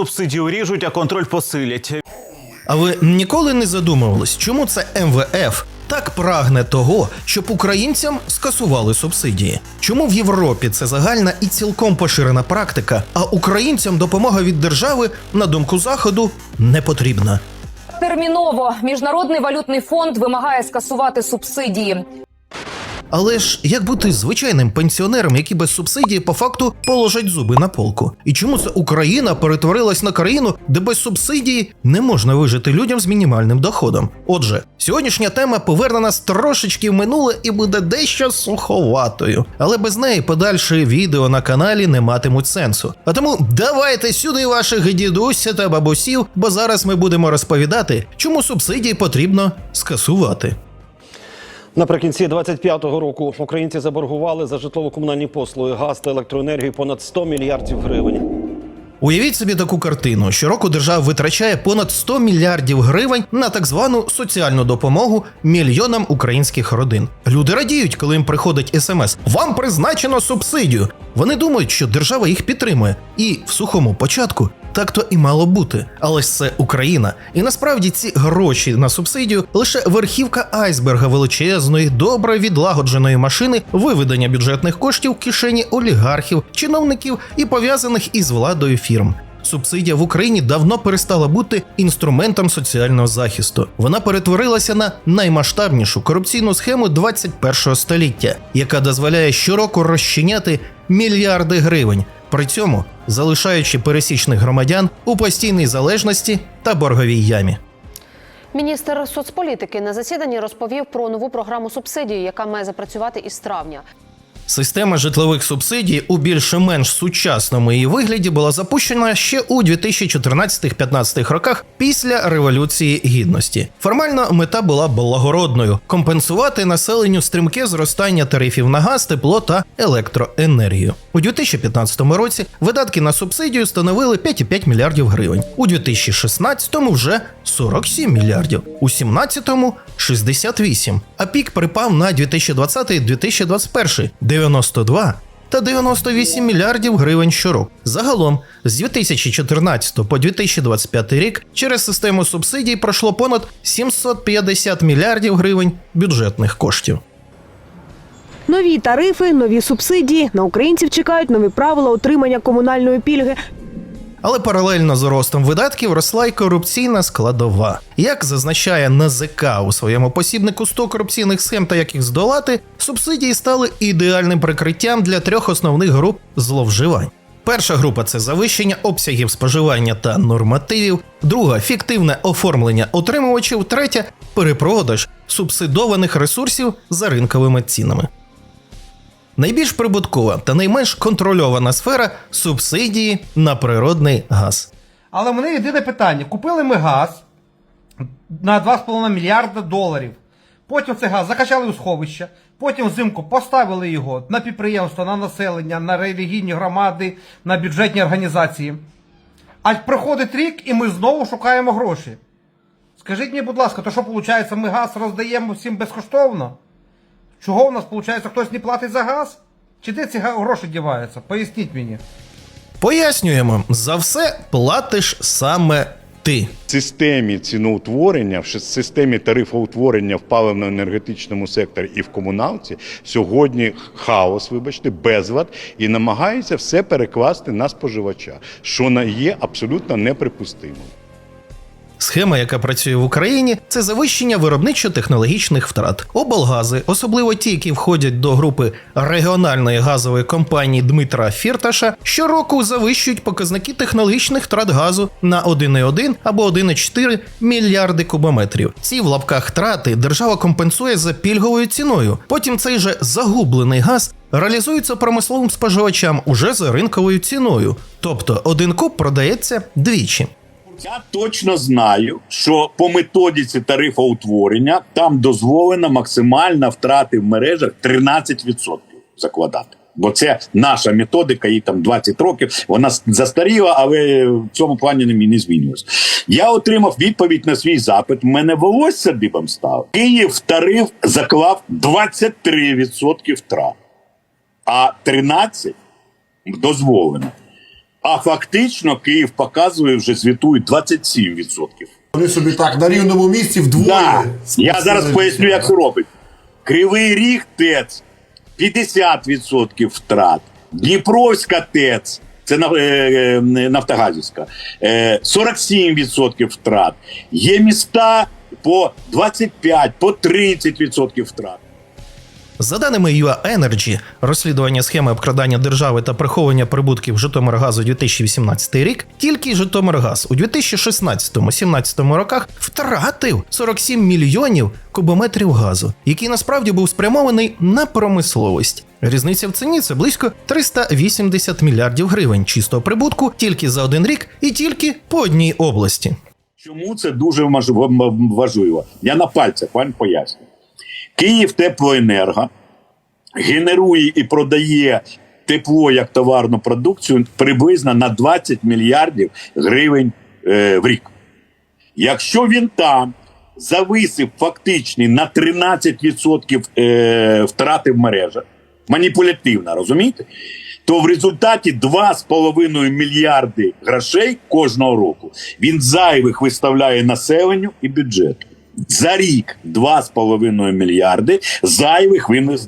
Субсидію ріжуть, а контроль посилять. А ви ніколи не задумувались, чому це МВФ так прагне того, щоб українцям скасували субсидії? Чому в Європі це загальна і цілком поширена практика, а українцям допомога від держави, на думку заходу, не потрібна? Терміново міжнародний валютний фонд вимагає скасувати субсидії. Але ж як бути звичайним пенсіонером, які без субсидії по факту положать зуби на полку? І чому це Україна перетворилась на країну, де без субсидії не можна вижити людям з мінімальним доходом? Отже, сьогоднішня тема поверне нас трошечки в минуле і буде дещо суховатою, але без неї подальші відео на каналі не матимуть сенсу. А тому давайте сюди ваших дідуся та бабусів, бо зараз ми будемо розповідати, чому субсидії потрібно скасувати. Наприкінці 25-го року українці заборгували за житлово-комунальні послуги, газ та електроенергію понад 100 мільярдів гривень. Уявіть собі таку картину: щороку держава витрачає понад 100 мільярдів гривень на так звану соціальну допомогу мільйонам українських родин. Люди радіють, коли їм приходить смс: Вам призначено субсидію. Вони думають, що держава їх підтримує, і в сухому початку. Так то і мало бути, але ж це Україна. І насправді ці гроші на субсидію лише верхівка айсберга величезної, добре відлагодженої машини виведення бюджетних коштів в кишені олігархів, чиновників і пов'язаних із владою фірм. Субсидія в Україні давно перестала бути інструментом соціального захисту. Вона перетворилася на наймасштабнішу корупційну схему 21 століття, яка дозволяє щороку розчиняти мільярди гривень, при цьому залишаючи пересічних громадян у постійній залежності та борговій ямі. Міністр соцполітики на засіданні розповів про нову програму субсидій, яка має запрацювати із травня. Система житлових субсидій у більш-менш сучасному її вигляді була запущена ще у 2014-15 роках після революції гідності. Формально мета була благородною компенсувати населенню стрімке зростання тарифів на газ, тепло та електроенергію. У 2015 році видатки на субсидію становили 5,5 мільярдів гривень. У 2016 вже 47 мільярдів, у 2017 – 68, а пік припав на 2020-2021 – 92 та 98 мільярдів гривень щороку. Загалом з 2014 по 2025 рік через систему субсидій пройшло понад 750 мільярдів гривень бюджетних коштів. Нові тарифи, нові субсидії. На українців чекають нові правила отримання комунальної пільги. Але паралельно з ростом видатків росла й корупційна складова. Як зазначає НАЗК у своєму посібнику 100 корупційних схем та як їх здолати, субсидії стали ідеальним прикриттям для трьох основних груп зловживань. Перша група це завищення обсягів споживання та нормативів, друга фіктивне оформлення отримувачів, третя перепродаж субсидованих ресурсів за ринковими цінами. Найбільш прибуткова та найменш контрольована сфера субсидії на природний газ. Але мене єдине питання: купили ми газ на 2,5 мільярда доларів. Потім цей газ закачали у сховище, потім взимку поставили його на підприємства, на населення, на релігійні громади, на бюджетні організації. А проходить рік і ми знову шукаємо гроші. Скажіть мені, будь ласка, то що виходить, ми газ роздаємо всім безкоштовно? Чого у нас виходить, хтось не платить за газ? Чи де ці гроші діваються? Поясніть мені. Пояснюємо, за все платиш саме ти. В системі ціноутворення, в системі тарифоутворення в паливно-енергетичному секторі і в комуналці сьогодні хаос, вибачте, безлад, і намагаються все перекласти на споживача, що є абсолютно неприпустимим. Схема, яка працює в Україні, це завищення виробничо-технологічних втрат. Облгази, особливо ті, які входять до групи регіональної газової компанії Дмитра Фірташа, щороку завищують показники технологічних втрат газу на 1,1 або 1,4 мільярди кубометрів. Ці в лапках трати держава компенсує за пільговою ціною. Потім цей же загублений газ. Реалізується промисловим споживачам уже за ринковою ціною, тобто один куб продається двічі. Я точно знаю, що по методиці тарифоутворення там дозволена максимальна втрати в мережах 13% закладати. Бо це наша методика, їй там 20 років. Вона застаріла, але в цьому плані не, не змінювалася. Я отримав відповідь на свій запит. Мене волосся дибом стало. Київ тариф заклав 23% втрат, а 13% дозволено. А фактично Київ показує вже звітує 27%. Вони собі так на рівному місці вдвоє. Да. Я зараз поясню, як це робить. Кривий Ріг ТЕЦ 50% втрат. Дніпровська ТЕЦ, це на- е, е, Нафтогазівська, е, 47% втрат. Є міста по 25, по 30% втрат. За даними UA Energy, розслідування схеми обкрадання держави та приховування прибутків Житомиргазу 2018 рік, тільки Житомиргаз у 2016-17 роках втратив 47 мільйонів кубометрів газу, який насправді був спрямований на промисловість. Різниця в ціні це близько 380 мільярдів гривень чистого прибутку тільки за один рік і тільки по одній області. Чому це дуже важливо? Я на пальцях вам поясню. Київ теплоенерго генерує і продає тепло як товарну продукцію приблизно на 20 мільярдів гривень е, в рік. Якщо він там зависив фактичні на 13% е, втрати в мережах, маніпулятивно, розумієте? То в результаті 2,5 мільярди грошей кожного року він зайвих виставляє населенню і бюджету. За рік 2,5 мільярди зайвих він.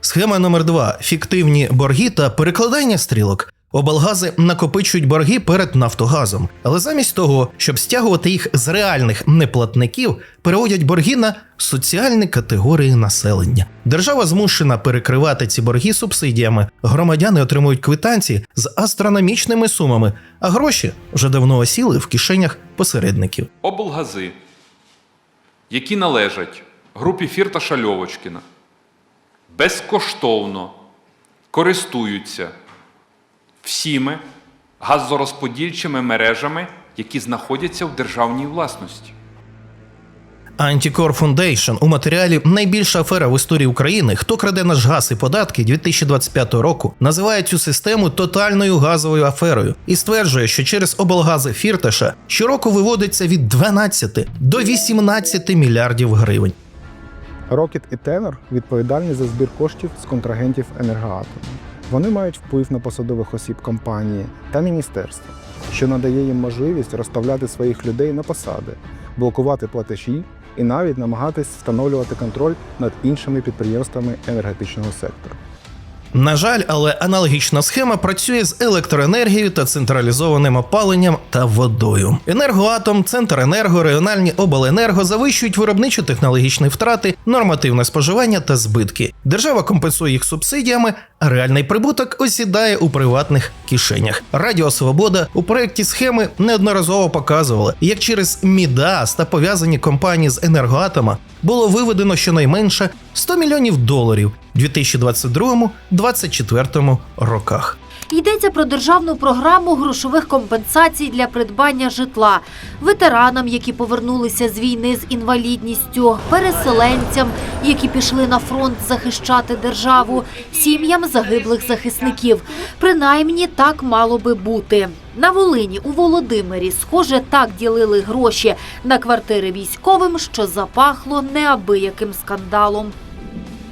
Схема номер 2 фіктивні борги та перекладання стрілок. Облгази накопичують борги перед Нафтогазом, але замість того, щоб стягувати їх з реальних неплатників, переводять борги на соціальні категорії населення. Держава змушена перекривати ці борги субсидіями. Громадяни отримують квитанції з астрономічними сумами, а гроші вже давно осіли в кишенях посередників. облгази, які належать групі Фірташа Льовочкіна, безкоштовно користуються всіми газорозподільчими мережами, які знаходяться в державній власності. Антикор Foundation у матеріалі найбільша афера в історії України, хто краде наш газ і податки 2025 року, називає цю систему тотальною газовою аферою і стверджує, що через облгази Фірташа щороку виводиться від 12 до 18 мільярдів гривень. Рокет і Тенор відповідальні за збір коштів з контрагентів енергоатому. Вони мають вплив на посадових осіб компанії та міністерства, що надає їм можливість розставляти своїх людей на посади, блокувати платежі і навіть намагатись встановлювати контроль над іншими підприємствами енергетичного сектору. На жаль, але аналогічна схема працює з електроенергією та централізованим опаленням та водою. Енергоатом, Центренерго, регіональні обленерго завищують виробничо-технологічні втрати, нормативне споживання та збитки. Держава компенсує їх субсидіями, реальний прибуток осідає у приватних кишенях. Радіо Свобода у проєкті схеми неодноразово показувала, як через Мідас та пов'язані компанії з енергоатома було виведено щонайменше 100 мільйонів доларів у 2022-2024 роках. Йдеться про державну програму грошових компенсацій для придбання житла ветеранам, які повернулися з війни з інвалідністю, переселенцям, які пішли на фронт захищати державу, сім'ям загиблих захисників. Принаймні так мало би бути. На Волині у Володимирі, схоже, так ділили гроші на квартири військовим, що запахло неабияким скандалом.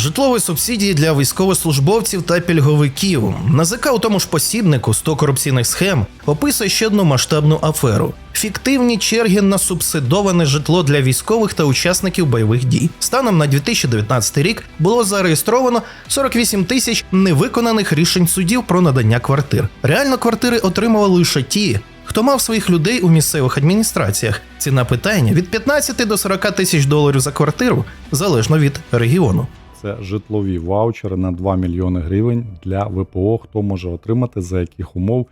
Житлові субсидії для військовослужбовців та пільговиків. НАЗК у тому ж посібнику 100 корупційних схем описує ще одну масштабну аферу: фіктивні черги на субсидоване житло для військових та учасників бойових дій. Станом на 2019 рік було зареєстровано 48 тисяч невиконаних рішень судів про надання квартир. Реально квартири отримували лише ті. Хто мав своїх людей у місцевих адміністраціях? Ціна питання від 15 до 40 тисяч доларів за квартиру залежно від регіону. Це житлові ваучери на 2 мільйони гривень для ВПО, хто може отримати за яких умов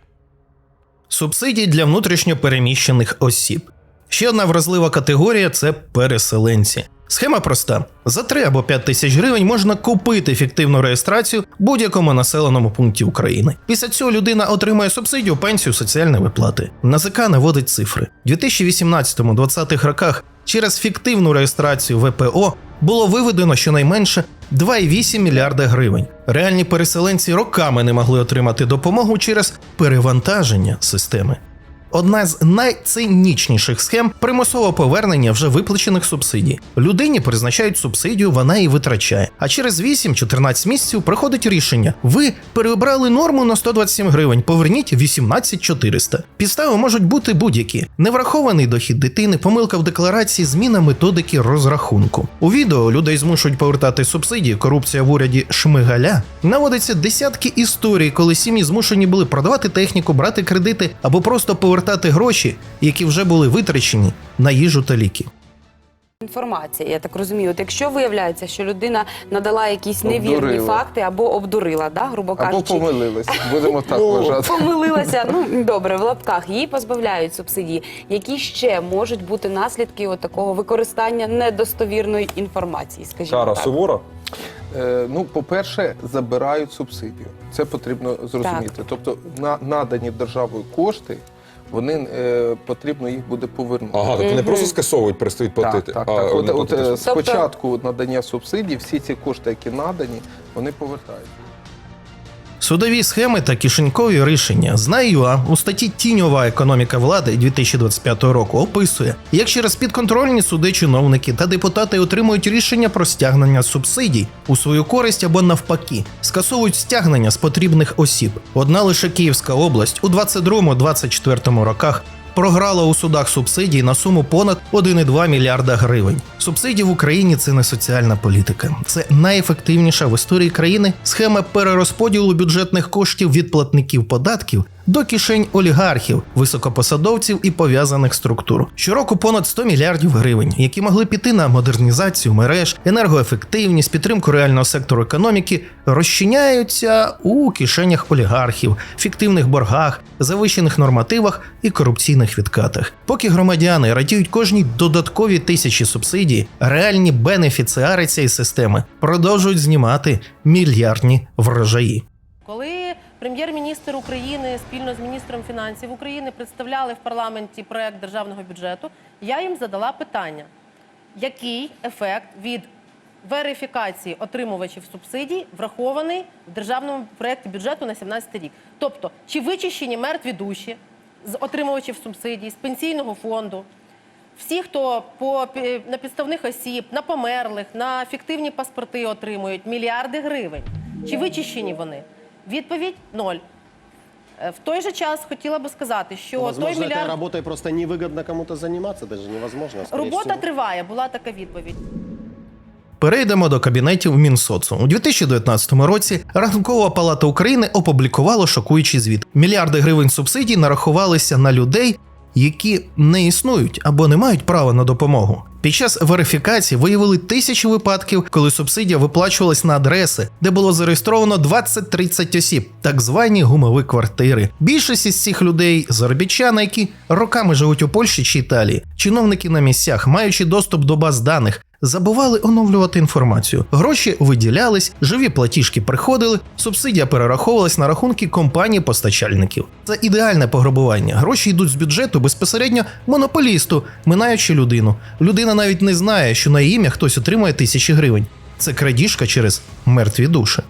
Субсидії для внутрішньопереміщених осіб. Ще одна вразлива категорія це переселенці. Схема проста: за 3 або 5 тисяч гривень можна купити фіктивну реєстрацію будь-якому населеному пункті України. Після цього людина отримує субсидію, пенсію, соціальні виплати. НАЗК наводить цифри. У 2018-2020 роках через фіктивну реєстрацію ВПО було виведено щонайменше 2,8 мільярда гривень. Реальні переселенці роками не могли отримати допомогу через перевантаження системи. Одна з найцинічніших схем примусового повернення вже виплачених субсидій. Людині призначають субсидію, вона її витрачає. А через 8-14 місяців приходить рішення: ви переобрали норму на 127 гривень, поверніть 18 400. Підстави можуть бути будь-які: неврахований дохід дитини, помилка в декларації, зміна методики розрахунку. У відео людей змушують повертати субсидії, корупція в уряді Шмигаля. Наводиться десятки історій, коли сім'ї змушені були продавати техніку, брати кредити або просто повертати гроші, які вже були витрачені на їжу та ліки. Інформація, я так розумію. От якщо виявляється, що людина надала якісь невірні Обдурила. факти або обдурила, да, грубо Або кажучи, помилились, будемо так вважати. помилилася. Ну добре, в лапках її позбавляють субсидії. Які ще можуть бути наслідки от такого використання недостовірної інформації? Скажімо Кара так. сувора? Е, ну, по-перше, забирають субсидію. Це потрібно зрозуміти. Тобто, на, надані державою кошти, вони е, потрібно їх буде повернути. Ага, тобто не просто скасовують, перестають платити. Так, так, а так. вони От, от, платити е, спочатку надання субсидій, всі ці кошти, які надані, вони повертають. Судові схеми та кишенькові рішення Знаю.ua у статті Тіньова економіка влади 2025 року описує, як через підконтрольні суди чиновники та депутати отримують рішення про стягнення субсидій у свою користь або навпаки, скасовують стягнення з потрібних осіб. Одна лише Київська область у 22-24 роках програла у судах субсидії на суму понад 1,2 мільярда гривень. Субсидії в Україні це не соціальна політика. Це найефективніша в історії країни схема перерозподілу бюджетних коштів від платників податків до кишень олігархів, високопосадовців і пов'язаних структур. Щороку понад 100 мільярдів гривень, які могли піти на модернізацію мереж, енергоефективність, підтримку реального сектору економіки, розчиняються у кишенях олігархів, фіктивних боргах, завищених нормативах і корупційних відкатах. Поки громадяни радіють кожній додаткові тисячі субсидій, реальні бенефіціари цієї системи продовжують знімати мільярдні врожаї. Коли прем'єр-міністр України спільно з міністром фінансів України представляли в парламенті проект державного бюджету, я їм задала питання: який ефект від верифікації отримувачів субсидій врахований в державному проєкті бюджету на 2017 рік? Тобто, чи вичищені мертві душі з отримувачів субсидій, з пенсійного фонду? Всі, хто по на підставних осіб, на померлих, на фіктивні паспорти отримують мільярди гривень. Чи вичищені вони? Відповідь ноль. Е, В той же час хотіла би сказати, що той мільярд работой просто невыгодно кому-то заниматься, даже невозможно. скорее робота всего. триває. Була така відповідь. Перейдемо до кабінетів Мінсоцу. У 2019 році Рахункова палата України опублікувала шокуючий звіт. Мільярди гривень субсидій нарахувалися на людей, які не існують або не мають права на допомогу. Під час верифікації виявили тисячі випадків, коли субсидія виплачувалась на адреси, де було зареєстровано 20-30 осіб, так звані гумові квартири. Більшість із цих людей заробітчани, які роками живуть у Польщі чи Італії. Чиновники на місцях, маючи доступ до баз даних, забували оновлювати інформацію. Гроші виділялись, живі платіжки приходили, субсидія перераховувалась на рахунки компаній-постачальників. Це ідеальне пограбування. Гроші йдуть з бюджету безпосередньо монополісту, минаючи людину. Людина навіть не знає, що на її ім'я хтось отримує тисячі гривень. Це крадіжка через мертві душі.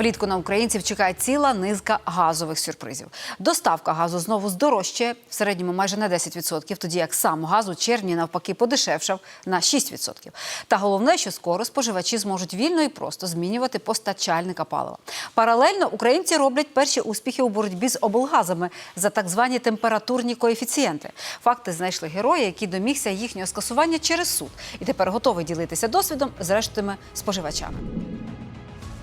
Влітку на українців чекає ціла низка газових сюрпризів. Доставка газу знову здорожчає в середньому майже на 10%, тоді як сам газ у червні навпаки подешевшав на 6%. Та головне, що скоро споживачі зможуть вільно і просто змінювати постачальника палива. Паралельно українці роблять перші успіхи у боротьбі з облгазами за так звані температурні коефіцієнти. Факти знайшли герої, який домігся їхнього скасування через суд, і тепер готовий ділитися досвідом з рештами споживачами.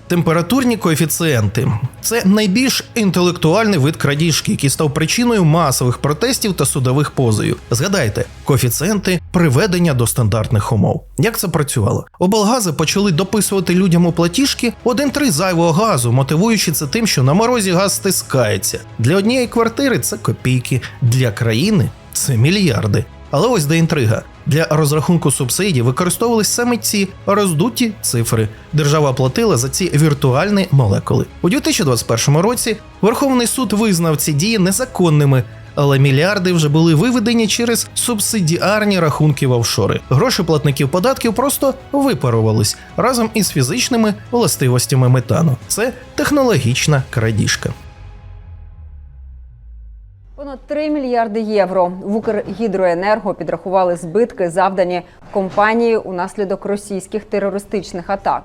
Температурні коефіцієнти це найбільш інтелектуальний вид крадіжки, який став причиною масових протестів та судових позовів. Згадайте, коефіцієнти приведення до стандартних умов. Як це працювало? Облгази почали дописувати людям у платіжки 1-3 зайвого газу, мотивуючи це тим, що на морозі газ стискається. Для однієї квартири це копійки, для країни це мільярди. Але ось де інтрига. Для розрахунку субсидій використовувались саме ці роздуті цифри. Держава платила за ці віртуальні молекули. У 2021 році Верховний суд визнав ці дії незаконними. Але мільярди вже були виведені через субсидіарні рахунки в офшори. Гроші платників податків просто випарувались разом із фізичними властивостями метану. Це технологічна крадіжка. Понад 3 мільярди євро в Укргідроенерго підрахували збитки, завдані компанії унаслідок російських терористичних атак.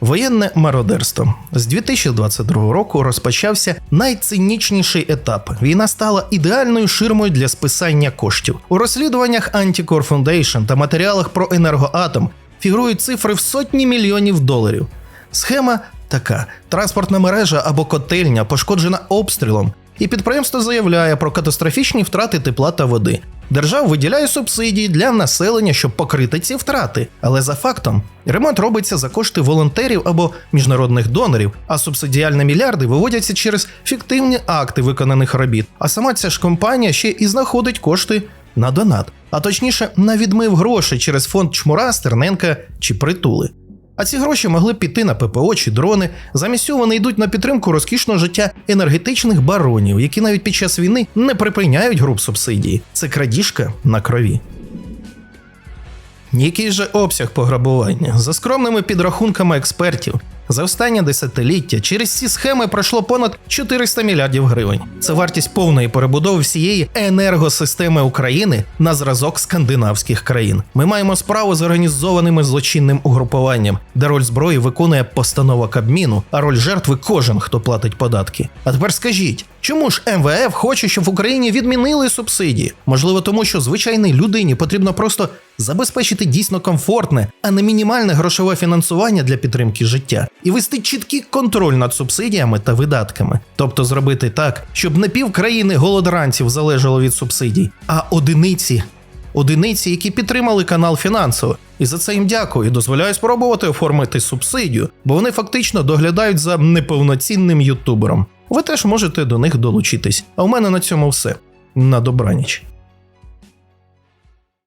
Воєнне мародерство з 2022 року розпочався найцинічніший етап. Війна стала ідеальною ширмою для списання коштів. У розслідуваннях Anticore Foundation та матеріалах про енергоатом фігурують цифри в сотні мільйонів доларів. Схема така: транспортна мережа або котельня пошкоджена обстрілом, і підприємство заявляє про катастрофічні втрати тепла та води. Держава виділяє субсидії для населення, щоб покрити ці втрати. Але за фактом ремонт робиться за кошти волонтерів або міжнародних донорів, а субсидіальні мільярди виводяться через фіктивні акти виконаних робіт. А сама ця ж компанія ще і знаходить кошти на донат, а точніше на відмив грошей через фонд Чмура, Стерненка чи притули. А ці гроші могли піти на ППО чи дрони. Замість цього вони йдуть на підтримку розкішного життя енергетичних баронів, які навіть під час війни не припиняють груп субсидії. Це крадіжка на крові. Який же обсяг пограбування? За скромними підрахунками експертів, за останнє десятиліття через ці схеми пройшло понад 400 мільярдів гривень. Це вартість повної перебудови всієї енергосистеми України на зразок скандинавських країн. Ми маємо справу з організованим злочинним угрупуванням, де роль зброї виконує постанова Кабміну, а роль жертви кожен, хто платить податки. А тепер скажіть, чому ж МВФ хоче, щоб в Україні відмінили субсидії? Можливо, тому що звичайній людині потрібно просто забезпечити дійсно комфортне, а не мінімальне грошове фінансування для підтримки життя, і вести чіткий контроль над субсидіями та видатками, тобто зробити так, щоб не пів країни голодранців залежало від субсидій, а одиниці. Одиниці, які підтримали канал фінансово, і за це їм дякую. і Дозволяю спробувати оформити субсидію, бо вони фактично доглядають за неповноцінним ютубером. Ви теж можете до них долучитись. А у мене на цьому все. На добраніч.